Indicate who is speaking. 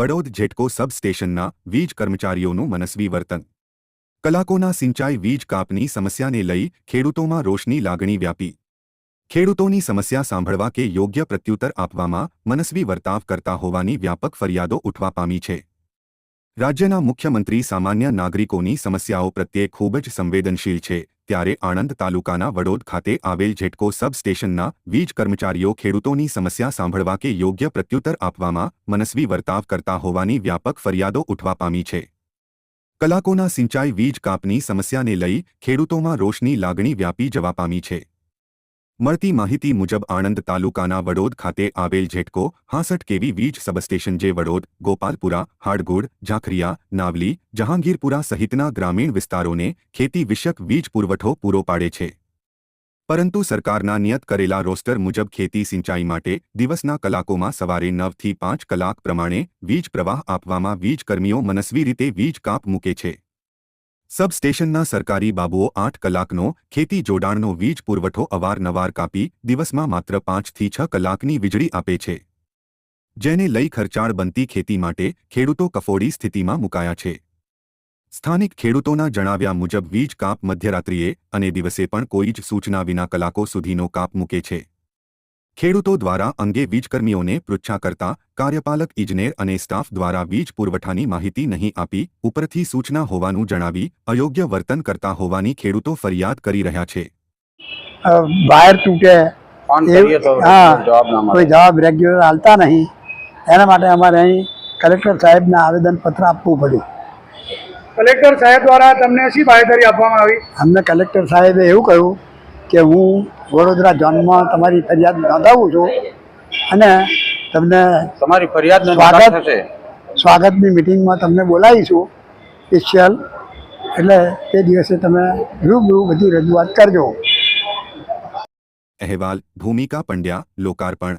Speaker 1: વડોદ જેટકો સબસ્ટેશનના વીજ કર્મચારીઓનું મનસ્વી વર્તન. કલાકોના સિંચાઈ વીજ કાપની સમસ્યાને લઈ ખેડૂતોમાં રોષની લાગણી વ્યાપી. ખેડૂતોની સમસ્યા સાંભળવા કે યોગ્ય પ્રત્યુત્તર આપવામાં મનસ્વી વર્તાવ કરતા હોવાની વ્યાપક ફરિયાદો ઉઠવા પામી છે. રાજ્યના મુખ્યમંત્રી સામાન્ય નાગરિકોની સમસ્યાઓ પ્રત્યે ખૂબ જ સંવેદનશીલ છે. ત્યારે આણંદ તાલુકાના વડોદ ખાતે આવેલ જેટકો સબસ્ટેશનના વીજ કર્મચારીઓ ખેડૂતોની સમસ્યા સાંભળવા કે યોગ્ય પ્રત્યુત્તર આપવામાં મનસ્વી વર્તાવ કરતા હોવાની વ્યાપક ફરિયાદો ઉઠવા પામી છે. કલાકોના સિંચાઈ વીજ કાપની સમસ્યાને લઈ ખેડૂતોમાં રોષની લાગણી વ્યાપી જવા પામી છે. મળતી માહિતી મુજબ આણંદ તાલુકાના વડોદ ખાતે આવેલ ઝેટકો, હાસઠ કેવી વીજ સબસ્ટેશન જે વડોદ, ગોપાલપુરા હાડગોડ ઝાખરિયા, નાવલી, જહાંગીરપુરા સહિતના ગ્રામીણ વિસ્તારોને ખેતી વિષયક વીજ પુરવઠો પૂરો પાડે છે. પરંતુ સરકારના નિયત કરેલા રોસ્ટર મુજબ ખેતી સિંચાઈ માટે દિવસના કલાકોમાં સવારે નવથી પાંચ કલાક પ્રમાણે વીજ પ્રવાહ આપવામાં વીજકર્મીઓ મનસ્વી રીતે વીજ કાપ મૂકે છે. સબસ્ટેશનના સરકારી બાબુઓ આઠ કલાકનો, ખેતી જોડાણનો વીજ પુરવઠો અવારનવાર કાપી, દિવસમાં માત્ર પાંચથી છ કલાકની વીજળી આપે છે. જેને લઈ ખર્ચાળ બનતી ખેતી માટે ખેડૂતો કફોડી સ્થિતિમાં મુકાયા છે. સ્થાનિક ખેડૂતોના જણાવ્યા મુજબ વીજ કાપ મધ્યરાત્રિએ અને દિવસે પણ કોઈ જ સૂચના વિના કલાકો સુધીનો કાપ મૂકે છે. ખેડૂતો દ્વારા અંગે વીજકર્મીઓને પૃચ્છા કરતા કાર્યપાલક ઇજનેર અને સ્ટાફ દ્વારા વીજ પુરવઠાની માહિતી નહીં આપી ઉપરથી સૂચના હોવાનું જણાવી અયોગ્ય વર્તન કરતા હોવાની ખેડૂતો ફરિયાદ કરી રહ્યા છે.
Speaker 2: વાયર તૂટે. કોઈ જવાબ રેગ્યુલર હાલતા નહીં. એના માટે અમારે અહીં કલેક્ટર સાહેબને આવેદનપત્ર આપવું પડ્યું.
Speaker 3: કલેક્ટર સાહેબ દ્વારા તમને શી બાહેધરી આપવામાં આવી?
Speaker 2: અમને કલેક્ટર સાહેબે એવું કહ્યું કે હું વડોદરા ઝોનમાં તમારી ફરિયાદ નોંધાવું છું અને તમને
Speaker 4: તમારી ફરિયાદ
Speaker 2: સ્વાગત.
Speaker 4: થશે
Speaker 2: સ્વાગતની મિટિંગમાં તમને બોલાવીશું સ્પેશિયલ એટલે તે દિવસે તમે રૂબરૂ બધી રજૂઆત કરજો
Speaker 1: અહેવાલ ભૂમિકા પંડ્યા લોકાર્પણ